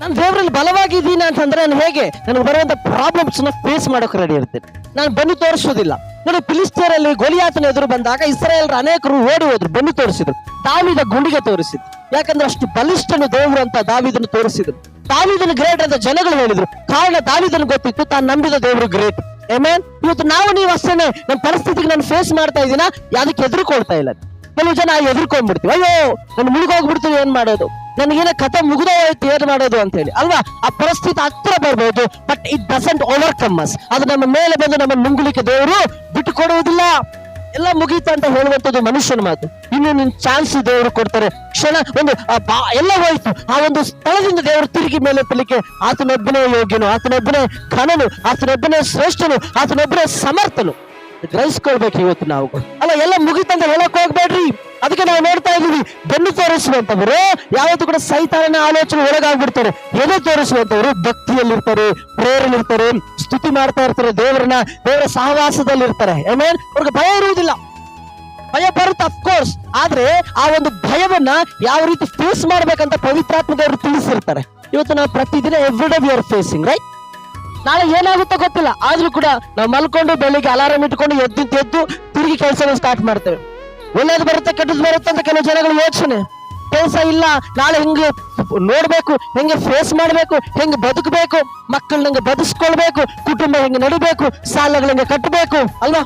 ನಾನು ದೇವರಲ್ಲಿ ಬಲವಾಗಿದ್ದೀನಿ ಅಂತಂದ್ರೆ ನಾನು ಹೇಗೆ? ನನಗೆ ಬರುವಂತ ಪ್ರಾಬ್ಲಮ್ಸ್ನ ಫೇಸ್ ಮಾಡೋಕೆ ರೆಡಿ ಇರ್ತೇನೆ. ನಾನು ಬನ್ನಿ ತೋರಿಸೋದಿಲ್ಲ. ನೋಡಿ ಫಿಲಿಸ್ತೀರಲ್ಲಿ ಗೋಲಿಯಾತನ ಎದುರು ಬಂದಾಗ ಇಸ್ರಾಯೇಲ್ರ ಅನೇಕರು ಓಡಿ ಹೋದ್ರು ಬನ್ನಿ ತೋರಿಸಿದ್ರು. ದಾವಿದ ಗುಂಡಿಗೆ ತೋರಿಸಿದ್ರು. ಯಾಕಂದ್ರೆ ಅಷ್ಟು ಬಲಿಷ್ಠನು ದೇವರು ಅಂತ ದಾವಿದನ್ನು ತೋರಿಸಿದ್ರು. ದಾವಿದನ ಗ್ರೇಟ್ ಅಂತ ಜನಗಳು ಹೇಳಿದ್ರು. ಕಾರಣ ದಾವಿದನ್ ಗೊತ್ತಿತ್ತು, ತಾನು ನಂಬಿದ ದೇವರು ಗ್ರೇಟ್ ಏಮೇನ್ ಇವತ್ತು ನಾವು ನೀವು ಅಷ್ಟೇನೆ, ನಮ್ಮ ಪರಿಸ್ಥಿತಿಗೆ ನಾನು ಫೇಸ್ ಮಾಡ್ತಾ ಇದೀನ ಅದಕ್ಕೆ ಎದುರುಕೊಳ್ತಾ ಇಲ್ಲ. ಕೆಲವು ಜನ ಎದುರ್ಕೊಂಡ್ಬಿಡ್ತೀವಿ. ಅಯ್ಯೋ, ನಾನು ಮುಳುಗೋಗ್ಬಿಡ್ತೀವಿ, ಏನ್ ಮಾಡೋದು? ನನಗೇನ ಕಥೆ ಮುಗಿದೋಯ್ತು ಏನು ಮಾಡೋದು ಅಂತ ಹೇಳಿ ಅಲ್ವಾ? ಆ ಪರಿಸ್ಥಿತಿ ಹತ್ರ ಬರ್ಬೋದು but it doesn't overcome us ಅದು ನಮ್ಮ ಮೇಲೆ ಬಂದು ನಮ್ಮ ನುಂಗ್ಲಿಕ್ಕೆ ದೇವರು ಬಿಟ್ಟು ಕೊಡುವುದಿಲ್ಲ ಎಲ್ಲ ಮುಗೀತು ಅಂತ ಹೇಳುವಂತದ್ದು ಮನುಷ್ಯನ ಮಾತು. ಇನ್ನು ನಿನ್ ಚಾನ್ಸ್ ದೇವರು ಕೊಡ್ತಾರೆ. ಕ್ಷಣ, ಒಂದು ಎಲ್ಲ ಹೋಯ್ತು. ಆ ಒಂದು ಸ್ಥಳದಿಂದ ದೇವರು ತಿರುಗಿ ಮೇಲೆ ತಲಿಕೆ ಆತನೊಬ್ಬನೇ ಯೋಗ್ಯನು, ಆತನೊಬ್ಬನೇ ಘನನು, ಆತನೊಬ್ಬನೇ ಶ್ರೇಷ್ಠನು, ಆತನೊಬ್ಬನೇ ಸಮರ್ಥನು. ಗ್ರಹಿಸ್ಕೊಳ್ಬೇಕು ಇವತ್ತು ನಾವು. ಅಲ್ಲ, ಎಲ್ಲ ಮುಗಿತಂತ ಹೇಳಕ್ ಹೋಗ್ಬೇಡ್ರಿ. ಅದಕ್ಕೆ ನಾವು ನೋಡ್ತಾ ಇದೀವಿ ಬೆನ್ನು ತೋರಿಸುವಂತವರು ಯಾವತ್ತೂ ಕೂಡ ಸೈತಾನನ ಆಲೋಚನೆ ಒಳಗಾಗ್ಬಿಡ್ತಾರೆ. ಎದೆ ತೋರಿಸುವಂತವರು ಭಕ್ತಿಯಲ್ಲಿರ್ತಾರೆ ಪ್ರೇರಣೆಲಿರ್ತಾರೆ ಸ್ತುತಿ ಮಾಡ್ತಾ ಇರ್ತಾರೆ ದೇವರನ್ನ, ದೇವರ ಸಹವಾಸದಲ್ಲಿ ಇರ್ತಾರೆ ಆಮೇಲೆ ಅವ್ರಿಗೆ ಭಯ ಇರುವುದಿಲ್ಲ. ಭಯ ಬರುತ್ತೆ ಅಫ್ಕೋರ್ಸ್ ಆದ್ರೆ ಆ ಒಂದು ಭಯವನ್ನ ಯಾವ ರೀತಿ ಫೇಸ್ ಮಾಡ್ಬೇಕಂತ ಪವಿತ್ರಾತ್ಮದವರು ತಿಳಿಸಿರ್ತಾರೆ. ಇವತ್ತು ನಾವು ಪ್ರತಿದಿನ every day we are facing right ನಾಳೆ ಏನಾಗುತ್ತೋ ಗೊತ್ತಿಲ್ಲ. ಆದ್ರೂ ಕೂಡ ನಾವು ಮಲ್ಕೊಂಡು ಬೆಳಿಗ್ಗೆ ಅಲಾರಾಮ್ ಇಟ್ಕೊಂಡು ಎದ್ದು ಎದ್ದು ತಿರುಗಿ ಕೆಲಸ ಸ್ಟಾರ್ಟ್ ಮಾಡ್ತೇವೆ. ಒಳ್ಳೇದು ಬರುತ್ತೆ, ಕೆಟ್ಟದ್ದು ಬರುತ್ತೆ ಅಂತ ಕೆಲವು ಜನಗಳು ಯೋಚನೆ. ಕೆಲಸ ಇಲ್ಲ, ನಾಳೆ ಹೆಂಗೆ ನೋಡ್ಬೇಕು, ಹೆಂಗೆ ಫೇಸ್ ಮಾಡ್ಬೇಕು, ಹೆಂಗೆ ಬದುಕಬೇಕು, ಮಕ್ಕಳನ್ನ ಬದುಸ್ಕೊಳ್ಬೇಕು, ಕುಟುಂಬ ಹೆಂಗೆ ನಡಿಬೇಕು ಹೆಂಗೆ ಕಟ್ಟಬೇಕು ಅಲ್ವಾ?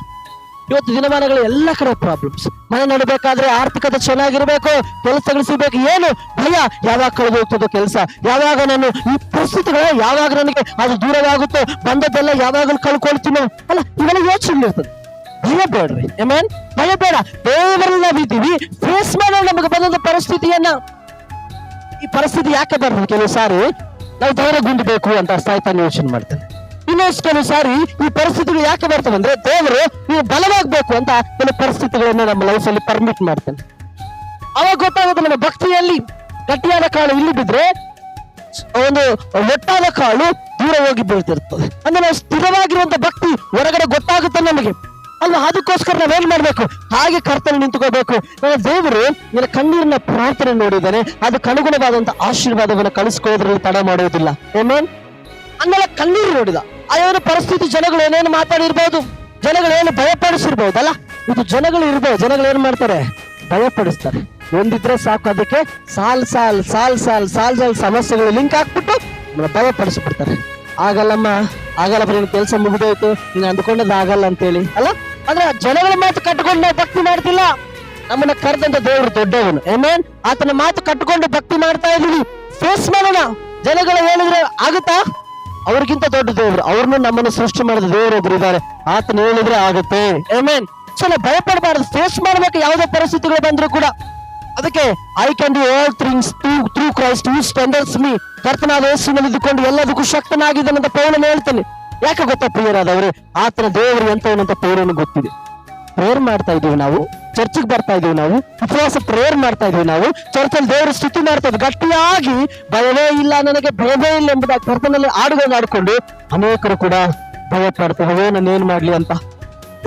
ಇವತ್ತು ದಿನಮಾನಗಳು ಎಲ್ಲ ಕಡೆ ಪ್ರಾಬ್ಲಮ್ಸ್ ಮನೆ ನಡಬೇಕಾದ್ರೆ ಆರ್ಥಿಕತೆ ಚೆನ್ನಾಗಿರ್ಬೇಕು ಕೆಲಸಗಳು ಸಿಗ್ಬೇಕು ಏನು ಭಯ? ಯಾವಾಗ ಕಳೆದು ಹೋಗ್ತದೋ ಕೆಲಸ? ಯಾವಾಗ ನಾನು ಈ ಪರಿಸ್ಥಿತಿಗಳ ಯಾವಾಗ ನನಗೆ ಅದು ದೂರವಾಗುತ್ತೋ, ಬಂದದ್ದೆಲ್ಲ ಯಾವಾಗ ಕಳ್ಕೊಳ್ತೀನೋ? ಅಲ್ಲ, ಇವೆಲ್ಲ ಯೋಚನೆ ಇರ್ತದೆ ಭಯ ಬೇಡ್ರಿ. ಏಮೇನ್ ಭಯ ಬೇಡ. ದೇವರಲ್ಲಿ ನಾವಿದ್ದೀವಿ ಫೇಸ್ ಮಾಡೋಣ ನಮಗೆ ಬಂದಂತ ಪರಿಸ್ಥಿತಿಯನ್ನ. ಈ ಪರಿಸ್ಥಿತಿ ಯಾಕೆ ಬರ್ತದೆ? ಕೆಲವು ಸಾರಿ ನಾವು ಧೈರ್ಯ ಗುಂಡಬೇಕು ಅಂತ ಸಾಯ್ತಾನೆ ಯೋಚನೆ ಮಾಡ್ತಾನೆ. ಇನ್ನೊಂದು ಸಾರಿ ಈ ಪರಿಸ್ಥಿತಿಗಳು ಯಾಕೆ ಬರ್ತವೆ ಅಂದ್ರೆ ದೇವರು ನೀವು ಬಲವಾಗಬೇಕು ಅಂತ ಕೆಲವು ಪರಿಸ್ಥಿತಿಗಳನ್ನ ನಮ್ಮ ಲೈಫಲ್ಲಿ ಪರ್ಮಿಟ್ ಮಾಡ್ತಾನೆ. ಅವಾಗ ಗೊತ್ತಾಗುತ್ತೆ ನಮ್ಮ ಭಕ್ತಿಯಲ್ಲಿ ಗಟ್ಟಿಯಾದ ಕಾಳು ಇಲ್ಲಿ ಬಿದ್ರೆ ಒಂದು ಒಟ್ಟಾದ ಕಾಳು ದೂರ ಹೋಗಿ ಬೀಳ್ತಿರ್ತದೆ. ಅಂದ್ರೆ ನಾವು ಸ್ಥಿರವಾಗಿರುವಂತ ಭಕ್ತಿ ಹೊರಗಡೆ ಗೊತ್ತಾಗುತ್ತೆ ನಮಗೆ. ಅಲ್ಲ, ಅದಕ್ಕೋಸ್ಕರ ನಾವೇನ್ ಮಾಡ್ಬೇಕು? ಹಾಗೆ ಕರ್ತನ ನಿಂತುಕೋಬೇಕು. ನನ್ನ ದೇವರು ನನ್ನ ಕಣ್ಣೀರಿನ ಪ್ರಾರ್ಥನೆ ನೋಡಿದ್ದಾನೆ. ಅದಕ್ಕೆ ಅನುಗುಣವಾದಂತ ಆಶೀರ್ವಾದವನ್ನು ಕಳಿಸ್ಕೊಳ್ಳೋದ್ರಲ್ಲಿ ತಡ ಮಾಡುವುದಿಲ್ಲ. ಏನೇನ್ ಅನ್ನೆಲ್ಲ ಕಣ್ಣೀರು ನೋಡಿದ. ಆಯಾ ಪರಿಸ್ಥಿತಿ ಜನಗಳು ಏನೇನು ಮಾತಾಡಿರ್ಬೋದು, ಜನಗಳು ಏನು ಭಯಪಡಿಸಿರ್ಬಹುದಲ್ಲ ಇದು ಜನಗಳು ಇರ್ಬೋದು, ಜನಗಳು ಏನ್ ಮಾಡ್ತಾರೆ? ಭಯಪಡಿಸ್ತಾರೆ. ಒಂದಿದ್ರೆ ಸಾಕು, ಅದಕ್ಕೆ ಸಾಲ್ ಸಾಲ್ ಸಾಲ್ ಸಾಲ್ ಸಾಲ್ ಸಾಲ್ ಸಮಸ್ಯೆಗಳು ಲಿಂಕ್ ಹಾಕ್ಬಿಟ್ಟು ಭಯಪಡಿಸ್ಬಿಡ್ತಾರೆ. ಆಗಲ್ಲಮ್ಮ, ಆಗಲ್ಲ ಬರೀ ಕೆಲಸ ಮುಗಿದೋಯ್ತು, ನೀನು ಅಂದ್ಕೊಂಡದ್ದು ಆಗಲ್ಲ ಅಂತೇಳಿ, ಅಲ್ಲ? ಅಂದ್ರೆ ಜನಗಳ ಮಾತು ಕಟ್ಕೊಂಡು ನಾವು ಭಕ್ತಿ ಮಾಡ್ತಿಲ್ಲ. ನಮ್ಮನ್ನ ಕರೆದಂತ ದೇವರು ದೊಡ್ಡವನು. ಏನೇನ್ ಆತನ ಮಾತು ಕಟ್ಕೊಂಡು ಭಕ್ತಿ ಮಾಡ್ತಾ ಇದೀವಿ ಫೇಸ್ ಮಾಡೋಣ. ಜನಗಳು ಹೇಳಿದ್ರೆ ಆಗುತ್ತಾ? ಅವ್ರಿಗಿಂತ ದೊಡ್ಡ ದೇವರು. ಅವ್ರನ್ನು ನಮ್ಮನ್ನು ಸೃಷ್ಟಿ ಮಾಡಿದ ದೇವರು ಒಬ್ರು ಇದ್ದಾರೆ. ಆತನ ಹೇಳಿದ್ರೆ ಆಗುತ್ತೆ. ಏಮೇನ್ ಚಲೋ ಭಯಪಡಬಾರದು. ಫೇಸ್ ಮಾಡ್ಬೇಕು. ಯಾವುದೇ ಪರಿಸ್ಥಿತಿಗಳು ಬಂದ್ರು ಕೂಡ. ಅದಕ್ಕೆ I can do all things to through Christ who strengthens me ಕರ್ತನಾದ ಯೇಸುನಲ್ಲಿ ಇದ್ದುಕೊಂಡು ಎಲ್ಲದಕ್ಕೂ ಶಕ್ತನಾಗಿದ್ದಾನಂತ ಪೌಲನು ಹೇಳ್ತೇನೆ. ಯಾಕೆ ಗೊತ್ತಾ ಪ್ರಿಯರಾದವ್ರೆ? ಆತನ ದೇವರು ಎಂತವನಂತ ಪೌರನ ಗೊತ್ತಿದೆ. ಪ್ರೇಯರ್ ಮಾಡ್ತಾ ಇದೀವಿ ನಾವು ಚರ್ಚಿಗೆ ಬರ್ತಾ ಇದೀವಿ ನಾವು, ಉಪವಾಸ ಪ್ರೇಯರ್ ಮಾಡ್ತಾ ಇದೀವಿ ನಾವು ಚರ್ಚಲ್ಲಿ ದೇವರ ಸ್ತುತಿ ಮಾಡ್ತಾ ಇದ್ವಿ. ಗಟ್ಟಿಯಾಗಿ ಭಯವೇ ಇಲ್ಲ, ನನಗೆ ಭಯವೇ ಇಲ್ಲ ಎಂಬುದಾಗಿ ಕರ್ತನಲ್ಲಿ ಹಾಡುಗಳನ್ನು ಆಡ್ಕೊಂಡು ಅನೇಕರು ಕೂಡ ಭಯ ಪಡ್ತಾರೆ. ನಾನು ಏನ್ ಮಾಡ್ಲಿ ಅಂತ?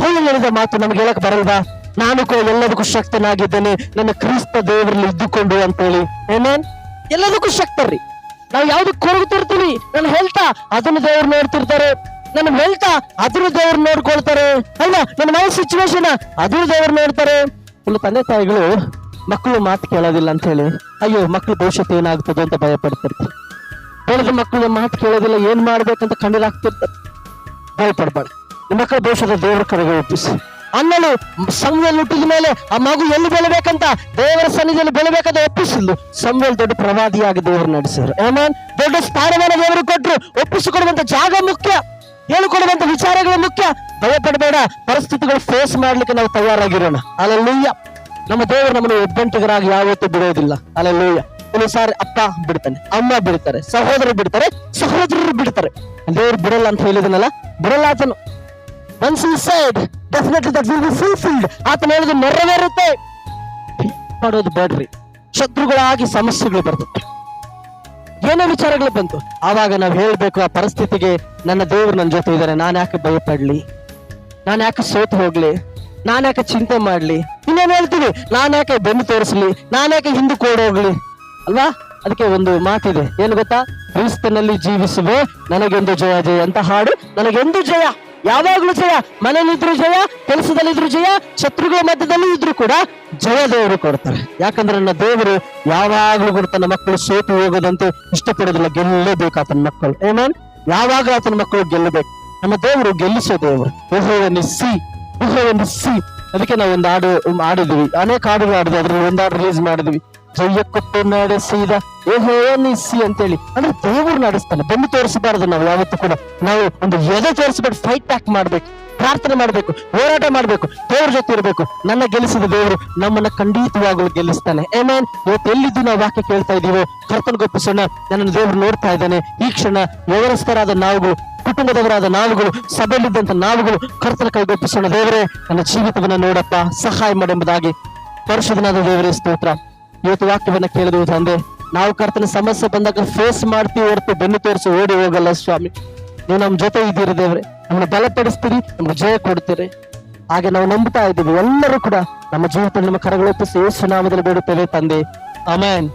ಹೇಳಿ ಹೇಳಿದ ಮಾತು ನಮ್ಗೆ ಹೇಳಕ್ ಬರಲ್ವಾ? ನಾನು ಕೂಡ ಎಲ್ಲದಕ್ಕೂ ಶಕ್ತನಾಗಿದ್ದೇನೆ. ನನ್ನ ಕ್ರಿಸ್ತ ದೇವರಲ್ಲಿ ಇದ್ದುಕೊಂಡು ಅಂತೇಳಿ. ಏನೇನ್ ಎಲ್ಲದಕ್ಕೂ ಶಕ್ತರ್ರಿ. ನಾವು ಯಾವ್ದಕ್ಕೆ ಕೊರಗುತ್ತಿರ್ತೀವಿ? ನಾನು ಹೇಳ್ತಾ, ಅದನ್ನು ದೇವ್ರು ನೋಡ್ತಿರ್ತಾರೆ. ನನ್ನ ಹೆಲ್ತ್ ಅದ್ರ ದೇವ್ರು ನೋಡ್ಕೊಳ್ತಾರೆ. ಅಲ್ಲ, ನನ್ನ ಮೈ ಸಿಚುವೇಶನ್ ಅದ್ರ ನೋಡ್ತಾರೆ. ಇಲ್ಲಿ ತಂದೆ ತಾಯಿಗಳು ಮಕ್ಕಳು ಮಾತು ಕೇಳೋದಿಲ್ಲ ಅಂತ ಹೇಳಿ, ಅಯ್ಯೋ ಮಕ್ಕಳು ಭವಿಷ್ಯತ್ ಏನಾಗ್ತದೆ ಅಂತ ಭಯ ಪಡ್ತಿರ್ತಾರೆ ಬೆಳೆದ ಮಕ್ಕಳು ಮಾತು ಕೇಳೋದಿಲ್ಲ, ಏನ್ ಮಾಡ್ಬೇಕಂತ ಕಣ್ಣೀರಾಗ್ತಿರ್ತಾರೆ ಭಯಪಡ್ಬಾರ್ದು ನಿಮ್ಮ ಮಕ್ಕಳ ಭವಿಷ್ಯದ ದೇವರ ಕಡೆಗೆ ಒಪ್ಪಿಸಿ. ಅನ್ನಲು ಸಂವೇಲ್ ಹುಟ್ಟಿದ ಮೇಲೆ ಆ ಮಗು ಎಲ್ಲಿ ಬೆಳಿಬೇಕಂತ ದೇವರ ಸನ್ನಿಧಿಯಲ್ಲಿ ಬೆಳಿಬೇಕಂತ ಒಪ್ಪಿಸಿದ್ದು ಸಂವೇಲ್ ದೊಡ್ಡ ಪ್ರವಾದಿಯಾಗಿ ದೇವರು ನಡೆಸಿದ್ರು. ಏಮನ್ ದೊಡ್ಡ ಸ್ಥಾನಮಾನ ದೇವರು ಕೊಟ್ಟರು. ಒಪ್ಪಿಸಿಕೊಡುವಂತ ಜಾಗ ಮುಖ್ಯ. ಹೇಳಿಕೊಡುವಂತ ವಿಚಾರಗಳು ಮುಖ್ಯ. ಭಯ ಪಡಬೇಡ ಪರಿಸ್ಥಿತಿಗಳು ಫೇಸ್ ಮಾಡ್ಲಿಕ್ಕೆ ನಾವು ತಯಾರಾಗಿರೋಣ. ಅಲ್ಲೂಯ್ಯ ನಮ್ಮ ದೇವರು ನಮ್ಮನ್ನು ಒಬ್ಬಂಟಿಗರಾಗಿ ಯಾವತ್ತೂ ಬಿಡೋದಿಲ್ಲ. ಅಲ್ಲೂಯ್ಯ ಸಾರಿ ಅಪ್ಪ ಬಿಡ್ತಾನೆ, ಅಮ್ಮ ಬಿಡ್ತಾರೆ, ಸಹೋದರರು ಬಿಡ್ತಾರೆ ಸಹೋದರರು ಬಿಡ್ತಾರೆ. ದೇವ್ರು ಬಿಡಲ್ಲ ಅಂತ ಹೇಳಿದನಲ್ಲ, ಬಿಡಲ್ಲ ಆತನು. ಸೈಡ್ ಆತನ ಹೇಳಿದ ನೆರವೇರುತ್ತೆ. ಮಾಡೋದು ಬೇಡ್ರಿ. ಶತ್ರುಗಳಾಗಿ ಸಮಸ್ಯೆಗಳು ಬರ್ತದೆ. ಏನೋ ವಿಚಾರಗಳು ಬಂತು, ಆವಾಗ ನಾವು ಹೇಳಬೇಕು ಆ ಪರಿಸ್ಥಿತಿಗೆ ನನ್ನ ದೇವರು ನನ್ನ ಜೊತೆ ಇದ್ದಾರೆ ನಾನು ಯಾಕೆ ಭಯಪಡ್ಲಿ? ನಾನು ಯಾಕೆ ಸೋತು ಹೋಗ್ಲಿ? ನಾನು ಯಾಕೆ ಚಿಂತೆ ಮಾಡ್ಲಿ? ಇನ್ನೇನು ಹೇಳ್ತೀವಿ ನಾನು ಯಾಕೆ ಬೆನ್ನು ತೋರಿಸ್ಲಿ? ನಾನು ಯಾಕೆ ಹಿಂದೆ ಹೋಗ್ಲಿ? ಅಲ್ವಾ? ಅದಕ್ಕೆ ಒಂದು ಮಾತಿದೆ. ಏನು ಗೊತ್ತಾ? ಕ್ರಿಸ್ತನಲ್ಲಿ ಜೀವಿಸುವೆ, ನನಗೆಂದು ಜಯ ಜಯ ಅಂತ ಹಾಡು, ನನಗೆಂದು ಜಯ. ಯಾವಾಗ್ಲೂ ಜಯ ಮನೇಲಿದ್ರು ಜಯ, ಕೆಲಸದಲ್ಲಿದ್ರು ಜಯ, ಶತ್ರುಗಳ ಮಧ್ಯದಲ್ಲಿ ಇದ್ರು ಕೂಡ ಜಯ ದೇವರು ಕೊಡ್ತಾರೆ. ಯಾಕಂದ್ರೆ ನನ್ನ ದೇವರು ಯಾವಾಗಲೂ ಕೂಡ ತನ್ನ ಮಕ್ಕಳು ಸೋತು ಹೋಗೋದಂತೆ ಇಷ್ಟಪಡೋದಿಲ್ಲ ಗೆಲ್ಲಬೇಕು ಆತನ ಮಕ್ಕಳು. ಏನೇನ್ ಯಾವಾಗ ಆತನ ಮಕ್ಕಳು ಗೆಲ್ಲಬೇಕು. ನಮ್ಮ ದೇವರು ಗೆಲ್ಲಿಸೋ ದೇವರು. ನಿಸ್ಸಿ ಸಿ ಅದಕ್ಕೆ ನಾವು ಒಂದು ಹಾಡು, ಆಡಿದ್ವಿ. ಅನೇಕ ಹಾಡುಗಳು ಆಡಿದ್ವಿ ಅದ್ರಲ್ಲಿ ಒಂದು ಹಾಡು ರಿಲೀಸ್ ಮಾಡಿದ್ವಿ. ಜಯ ಕೊಟ್ಟು ನಡೆಸಿದ ಏಹೋ ಅಂತ ಅಂತೇಳಿ. ಅಂದ್ರೆ ದೇವರು ನಡೆಸ್ತಾನೆ. ಬೆನ್ನು ತೋರಿಸಬಾರದು ನಾವು ಯಾವತ್ತೂ ಕೂಡ. ನಾವು ಒಂದು ಎದೆ ತೋರಿಸಬೇಕು ಫೈಟ್ ಬ್ಯಾಕ್ ಮಾಡ್ಬೇಕು. ಪ್ರಾರ್ಥನೆ ಮಾಡ್ಬೇಕು. ಹೋರಾಟ ಮಾಡ್ಬೇಕು. ದೇವ್ರ ಜೊತೆ ಇರಬೇಕು. ನನ್ನ ಗೆಲ್ಲಿಸಿದ ದೇವರು ನಮ್ಮನ್ನ ಖಂಡಿತವಾಗಲು ಗೆಲ್ಲಿಸ್ತಾನೆ. ಏಮೇನ್ ಇವತ್ತು ಎಲ್ಲಿದ್ದು ನಾವು ವಾಕ್ಯ ಕೇಳ್ತಾ ಇದೀವೋ? ಕರ್ತನ ಗೊಪ್ಪಿಸೋಣ ನನ್ನ ದೇವ್ರು ನೋಡ್ತಾ ಇದ್ದಾನೆ. ಈ ಕ್ಷಣ ವ್ಯವಸ್ಥರಾದ ನಾವುಗಳು, ಕುಟುಂಬದವರಾದ ನಾವುಗಳು ಸಭೆಯಲ್ಲಿದ್ದಂತ ನಾವುಗಳು, ಕರ್ತನ ಕೈಗೊಪ್ಪಿಸೋಣ ದೇವರೇ, ನನ್ನ ಜೀವಿತವನ್ನ ನೋಡಪ್ಪ. ಸಹಾಯ ಮಾಡೆಂಬುದಾಗಿ ಪರಿಶುದ್ಧನಾದ ದೇವರೇ ಸ್ತೋತ್ರ. ಇವತ್ತು ವಾಕ್ಯವನ್ನ ಕೇಳಿದವು ತಂದೆ, ನಾವು ಕರ್ತನ ಸಮಸ್ಯೆ ಬಂದಾಗ ಫೇಸ್ ಮಾಡ್ತೀವಿ ಹೊರತು ಬೆನ್ನು ತೋರಿಸಿ ಓಡಿ ಹೋಗಲ್ಲ ಸ್ವಾಮಿ. ನೀವು ನಮ್ಮ ಜೊತೆ ಇದ್ದೀರಿ ದೇವ್ರೆ, ನಮ್ಮನ್ನ ಬಲಪಡಿಸ್ತೀರಿ, ನಮ್ಗೆ ಜಯ ಕೊಡ್ತೀರಿ. ಹಾಗೆ ನಾವು ನಂಬ್ತಾ ಇದ್ದೀವಿ ಎಲ್ಲರೂ ಕೂಡ ನಮ್ಮ ಜೀವಿತ ನಮ್ಮ ಕರಗಳು ಯೇಸು ನಾಮದಲ್ಲಿ ಬೇಡುತ್ತೇವೆ ತಂದೆ. ಅಮೇನ್